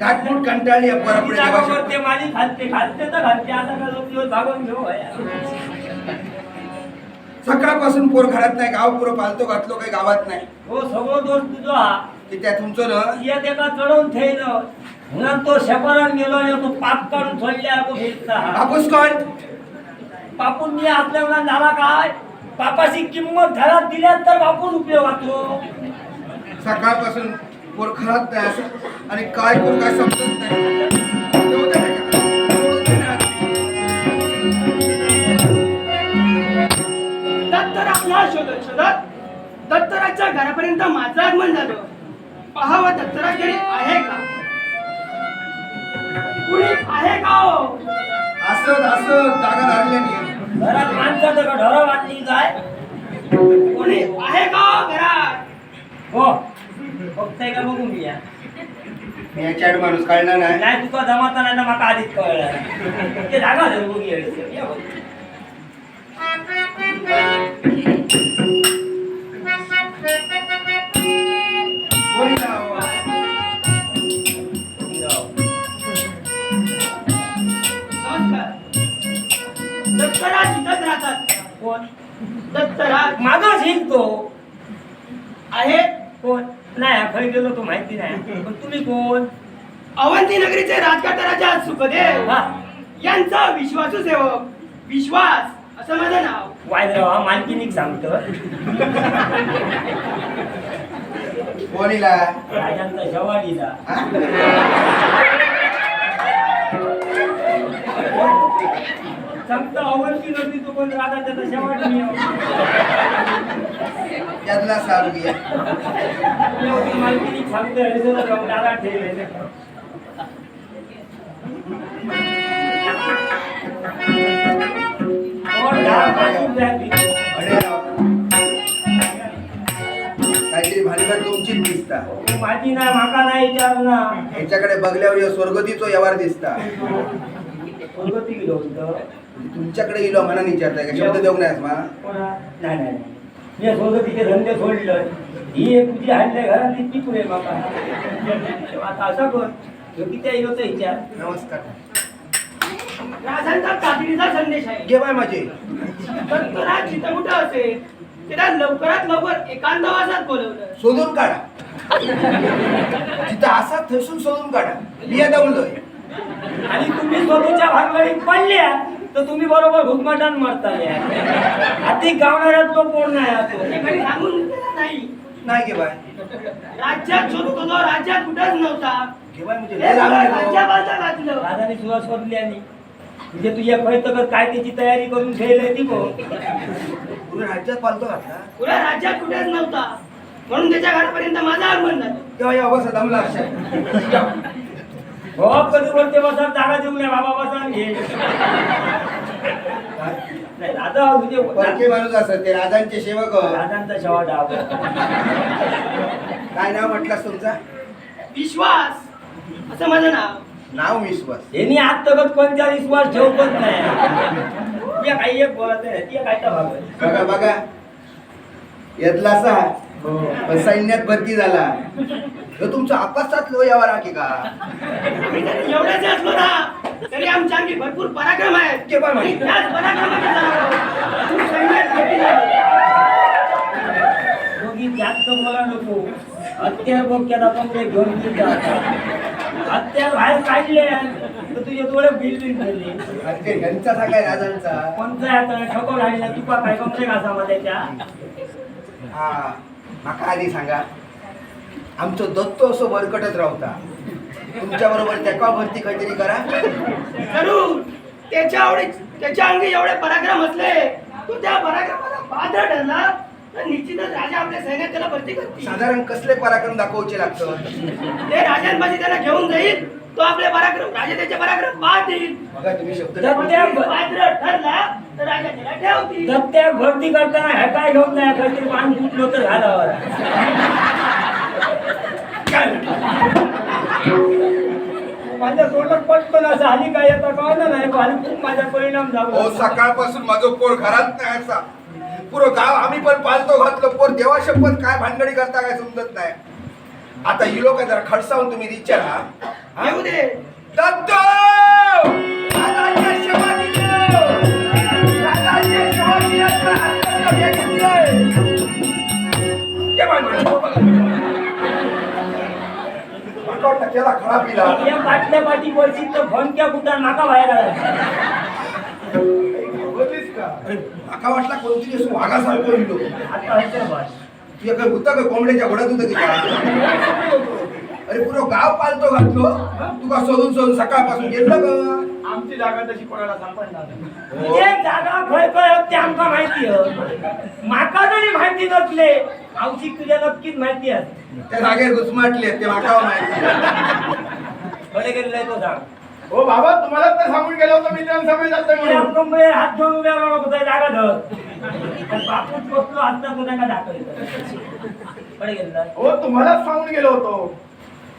कंटाळली माझी खालते खालते तर खालते. आता का दोन दिवस भागून घेऊ. सकाळपासून पोर घरात नाही गाव पुरं पालतो घातलो काही गावात नाही. हो सगळं दोष तुझा. हा की त्या तुमचं ना? येत एका चढवून ठेवलं म्हणून तो शेपारान गेलो आणि तो पाप काढून सोडल्या तो बापूस कोण? बापून मी आपल्याला झाला काय? बापाची किंमत घरात दिल्या तर बापून उपयोग होतो सकाळपासून असं. आणि काय करू काय समजत नाही. शोधत शोधत. दत्तराजच्या घरापर्यंत माझं आगमन झालं. पहावं दत्तराज घरी आहे का? कुणी आहे का हो? असं असं जागा धरल्याने घरात माणसाचं का ढोरं वाटली काय? कोणी आहे का हो घरात? हो. फक्त का बघून घ्या. मी याच्याड माणूस कळणार नाही. नाही तुका जमाता नाही तर माका आधीच कळलं. ते जागा धर बघू या बघ. तुम्ही कोण? अवंती नगरीचे राजकाट राजा सुखदेव. हा. यांचा विश्वासू सेवक. विश्वास. असं माझं नाव. वायद्राव हा मालकीनीक सांगतो. कोणीला? राजांचा हा? सांगतो अवंती नव्हती तो कोण राजांचा तर शवाडी त्यातला सारू घ्या मालकीनीक सांगतो हरिजन दादा ठेवले. काहीतरी भानगड तुमचीच दिसता. माझी नाही माका नाही विचार ना. याच्याकडे बघल्यावर स्वर्गतीचो व्यवहार दिसता. कोणती गेलो होतं? तुमच्याकडे गेलो म्हणा विचारताय का शब्द देऊ नाही मा कोणा? नाही नाही. नाही. मी सोबत तिथे धंदे सोडलं. ही एक तुझी हाडल्या घरात इतकी पुढे माका आता असं कर. ह्यो किती विचार. नमस्कार. राजांचा तातडीचा संदेश आहे. घे बाय माझे. असेल त्याला लवकरात लवकर एकांतवासात बोलवलं. शोधून काढा. तिथं असा थसून शोधून काढा. बिया दवलोय आणि तुम्ही स्वतःच्या भानगडीत पडल्या तर तुम्ही बरोबर घुटमाटान मारता आधी गावणाऱ्यात तो कोण नाही तो. ते? नाही नाही. घे बाय राज्यात शोधत होतो राज्यात कुठंच नव्हता. घे बाय म्हणजे राज्याबाजूला घातलं. राजाने सुरुवात सोडली आणि म्हणजे तुझ्या खैत काय त्याची तयारी करून ठेवली ती कोण तो. पुढे राज्यात पालतो घातला? पुऱ्या राज्यात कुठेच नव्हता. म्हणून त्याच्या घरापर्यंत माझं आगमन झालं. तेव्हा या अवस्था दमला अशा हो कधी बोलते बसा जागा देऊ नये बाबा बसा घे. नाही राजा तुझे परके माणूस असत ते राजांचे सेवक. राजांचा शेवा डाव काय नाव म्हटलास तुमचा? विश्वास. असं माझं नाव. नाव विश्वास. यांनी आत्तागत कोणत्या विश्वास ठेवतच नाही? या काही एक बोलत नाही ती काय भाग बघा बघा. यातला असा पण सैन्यात भरती झाला. ह्यो तुमचा आपसात लो व्यवहार आहे की का? आम्ही जरी एवढेच असलो ना तरी आमच्या अंगी भरपूर पराक्रम आणि म्हणे. त्याच पराक्रमाचे जनावर तू सैन्यात भरती झाली. दोघी जास्त बोला नको. हत्यार बोक्यात आपण ते घेऊन जातात हत्यार बाहेर काढले तर तुझे डोळे बिल बिल झाले. अरे ह्यांचा सांगाय राजांचा. कोणता आता? ठोको राहिला तुका काय कमरे घासा त्याच्या? हा. माका आधी सांगा. आमचो दत्तो असो बरकटच रावता तुमच्या बरोबर त्याका भरती काहीतरी करा. जरूर त्याच्या आवडी त्याच्या अंगी एवढे पराक्रम असले तो त्या पराक्रमाला पात्र ठरला तर निश्चितच राजा आपल्या सैन्यात त्याला भरती साधारण कसले पराक्रम दाखवचे लागतं ते राजांपाशी त्याला घेऊन जाईल तो आपले पराक्रम राजा त्याचे पराक्रम पाहतील. बघा तुम्ही शब्द दत्त्या पात्र ठरला तर राजा त्याला ठेवतील. दत्त्या भरती करताना हे काय घेऊन नाही काहीतरी पान फुटलो तर झालं? माझ्या तोंडात पटकन असं आली काय आता कळलं नाही पण खूप माझा परिणाम हो झाला सकाळपासून माझं पोर घरात नाही असा. पुरं गाव आम्ही पण पालतो घातलं. पोर देवा शपथ काय भानगडी करता काय समजत नाही. आता ही लोक जरा खडसावून तुम्ही विचारा हा? येऊ दे. दत्तो! राजाच्या केला पिला. या बाटल्या पाठी पडशील तर कुठं नाका बाहेर आला. अरे माका वाटला कोणतरी असं वाघासारखं आता बस तुझ्या काय होतं का कोंबड्याच्या घोड्यात होतं की काय? अरे पुरं गाव पालतो घातलो. तुका शोधून शोधून सकाळपासून गेलं ग आमची जागा तशी कोणाला सापडणार नाही. तुझे जागा खय खय होत ते आमका माहिती आहे. माका जरी माहिती नसले आवशी तुझ्या नक्कीच माहिती आहे. त्या जागेवर घुसमाटले ते माकावा माहिती कडे गेलेला तो जाग. हो बाबा तुम्हाला तर सांगून गेलो होतो मित्रांसमोर जातोय म्हणून. कंपनी हात धुवून उभ्या राहू नको तुझ्या जागा धर. बापूच बसलो आता तुझ्या का दाखवलं. हो तुम्हालाच सांगून गेलो होतो.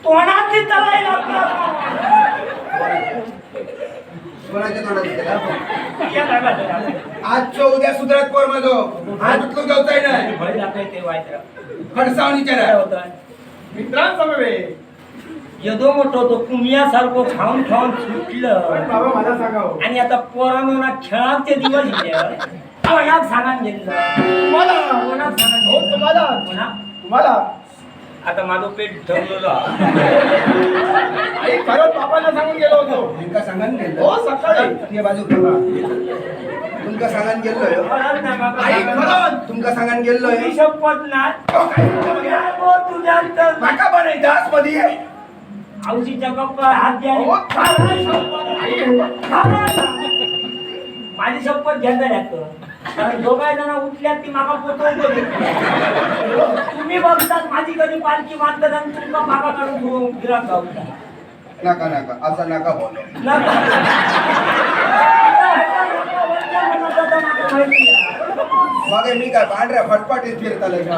तोंडातली तलाई लागला कोणाच्या तोंडात. आजच्या उद्या सुधरत पोर माझो आज उठलो जाऊचाय काय विचारा. होतं मित्रांसमोर यदो मोठो तो कुमियासारखं खाऊन खाऊन सुटलं. बाबा मला सांगा हो. आणि आता पोरांनो ना खेळाचे दिवस गेले. कोणाक सांगान गेलं? तुम्हाला. हो? तुम्हाला. आता माझं पेट ठरलेलं आई खरंच बाबांना सांगून गेलो होतो. तुमका सांगान गेलो? हो सकाळी. तुझ्या बाजू ठेवा. तुमका सांगान गेलोय? आई खरंच. तुमका सांगान गेलोय? शपथ ना? तुझ्या माका पण आहे दासमध्ये औशीच्या गप्पा हात द्या हो, माझी शपथ घ्यायला लागतं कारण दोघा जण उठल्यात ती माका पोचवतो तुम्ही बघतात माझी कधी पालखी मानतात आणि तुमका माका काढून गिरात गावता नका नका. असं नका बोलो. मग मी काय पांढऱ्या फटफटीत फिरताले का?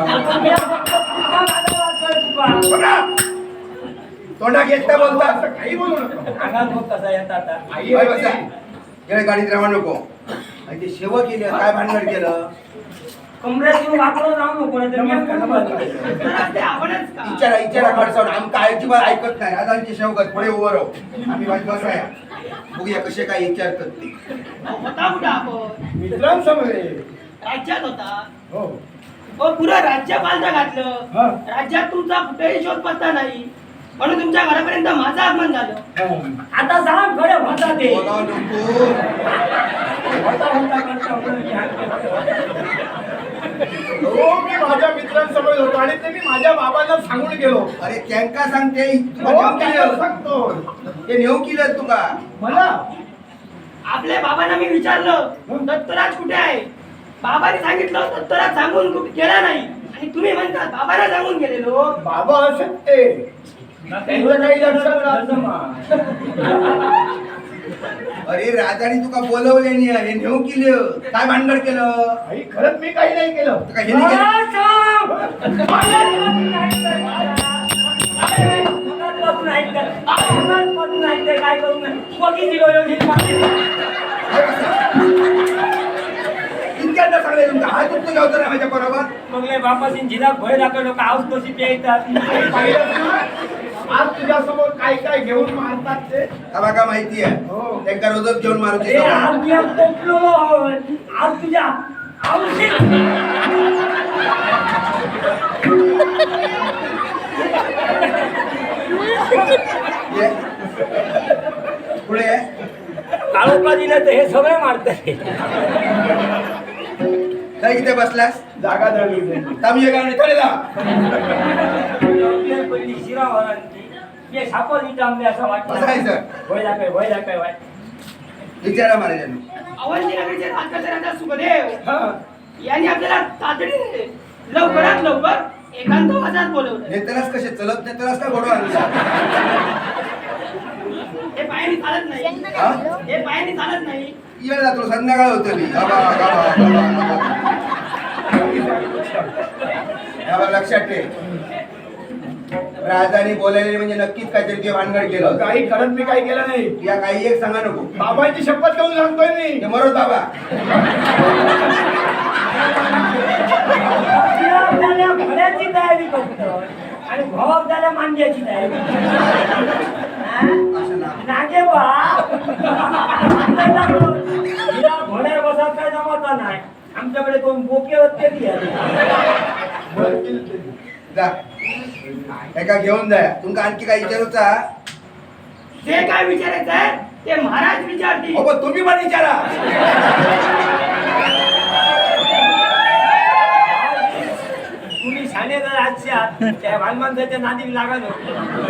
तोंडा घेता बोलता असं काही बोलू नका. आई बसा. गेल्या गाडीत राहा नको. आणि ते सेवा केली काय भानगड केलं? कमरेत येऊन वाकडं जाऊ नको नाहीतर मी अंगात बघतो. ते आपणच का? विचारा विचारा आमका अजिबात ऐकत नाही. राजांची शेवकत पुढे उभं राहू. आम्ही वाट बसाया बघूया कसे काय विचारतात ते होता कुठं आपण? मित्रांसमोर आहे. राज्यात होता. हो. हो पुरं राज्य पालथा हा. घातलं राज्यात तुमचा कुठेही शोध पत्ता नाही. म्हणून तुमच्या घरापर्यंत माझं आगमन झालं. हा. आता सांग खरे म्हणता ते. बोलाव नको. होता होता करता हो मी माझ्या मित्रांसमोर होतो आणि ते मी माझ्या बाबांना सांगून गेलो. अरे त्यांका सांगते? तुका हो नेऊ केलं. सांगतो. ते नेऊ केलं तुका. मला? आपल्या बाबांना मी विचारलं दत्तराज कुठे आहे? बाबाने सांगितलं दत्तराज सांगून कुठे गेला नाही. आणि तुम्ही म्हणता बाबाला सांगून गेलेलो बाबा असत ते. त्यांचं काही लक्षात राहत नाही. अरे राजाने तुका बोलवले नाही हे नेऊ केलं. काय भानगड केलं? आई खरंच मी काही नाही केलं. तुका हे नाही. इतक्यांदा सांगले तुमचं ना माझ्या बरोबर मग लय बापाशी जिला भय दाखवलं का आऊस कशी पाहिलं ना? आज तुझ्या समोर काय काय घेऊन मारतात ते आम्हाला माहिती आहे हो. त्यांका रोजच घेऊन सवय. आज मी आज तुझ्या औषध. पुढे. काळोखा दिलं तर हे सगळे मारतात काय इथे बसलास? जागा धरली त्यांनी. तामिये गावने थोडे जा. पहिली शिरावरांची हे सापड इथं आंबे असं वाटतं बसायचं. भय दाखवाय भय दाखवाय वाट. विचारा महाराजांनी. सुखदेव. हा. यांनी आपल्याला तातडीने लवकरात लवकर एकांत वादात बोलवलं. नेतरास कसे? चलत नेतरास का घोडा आणला? हे पायाने चालत नाही. हा? हे पायाने चालत नाही. संध्याकाळ होतं मी. लक्षात ठेव राजाने बोलायले म्हणजे नक्कीच काहीतरी ते भानगड केलं काही करत मी काही केलं नाही. या काही एक सांगा नको. बाबांची शपथ घेऊन सांगतोय मी. ते मरोत बाबा. भल्याची तयारी करतो आणि झाल्या मांड्याची तयारी हा? असं ना नागे बा. हिला घोड्यावर बसत काय जमत नाही. आमच्याकडे दोन बोके होते जा. एका घेऊन जा. तुमका आणखी काही विचारूचा? जे काय विचारायचं आहे ते महाराज विचारतील. तुम्ही पण विचारा. तुम्ही शाणे जर आजच्या त्या नादी लागलो.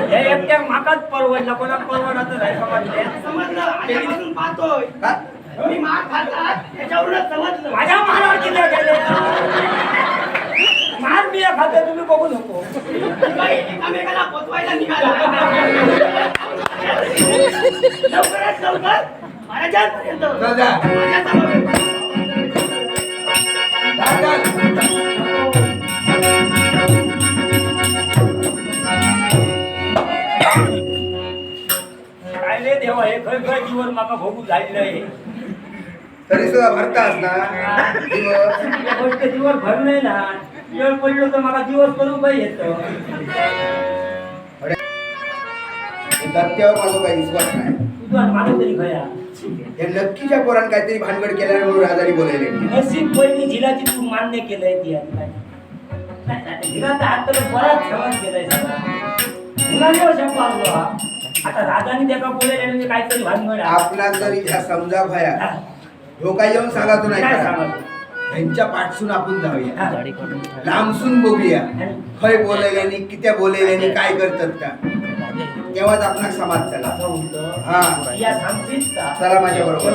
हे एकट्या माकाच परवडला कोणाक परवडत नाही समजले? समजलं. आल्यापासून पाहतोय. हा? मी माग खातात त्याच्यावरूनच समजलं. माझ्या महाराज गेले? मार मी खाते तुम्ही बघू नको एकामेकाला पोचवायला निघाला लवकरात लवकर महाराजांपर्यंत चल जा. माझ्यासमोर. जा, चल. काय रे देवा हे खर खर जीवन माका भोगू झालेलं आहे तरी सुद्धा भरतास ना भरले ना वेळ पडलो तर मला दिवस करून काही हे दत्त्यावर माझा काही विश्वास नाही. तुझा माझं तरी खया या नक्कीच्या पोरान काहीतरी भानगड केल्याने म्हणून राजाने बोलायले. नसीब पहिली झिलाची तू मान्य केलंय ती झिलाचा हात तर बराच केलाय हा. आता राजाने त्याला बोलायला म्हणजे काहीतरी भानगड. आपला जरी समजा भया. ह्यो काय येऊन सांगा तू नाही काय का? ह्यांच्या पाठसून आपण जाऊया. हा. लांबसून बघूया. खय बोलायल्यानी कित्या बोलायल्यानी काय करतात का तेव्हाच आपला समाज चला होतं हा. चला माझ्या बरोबर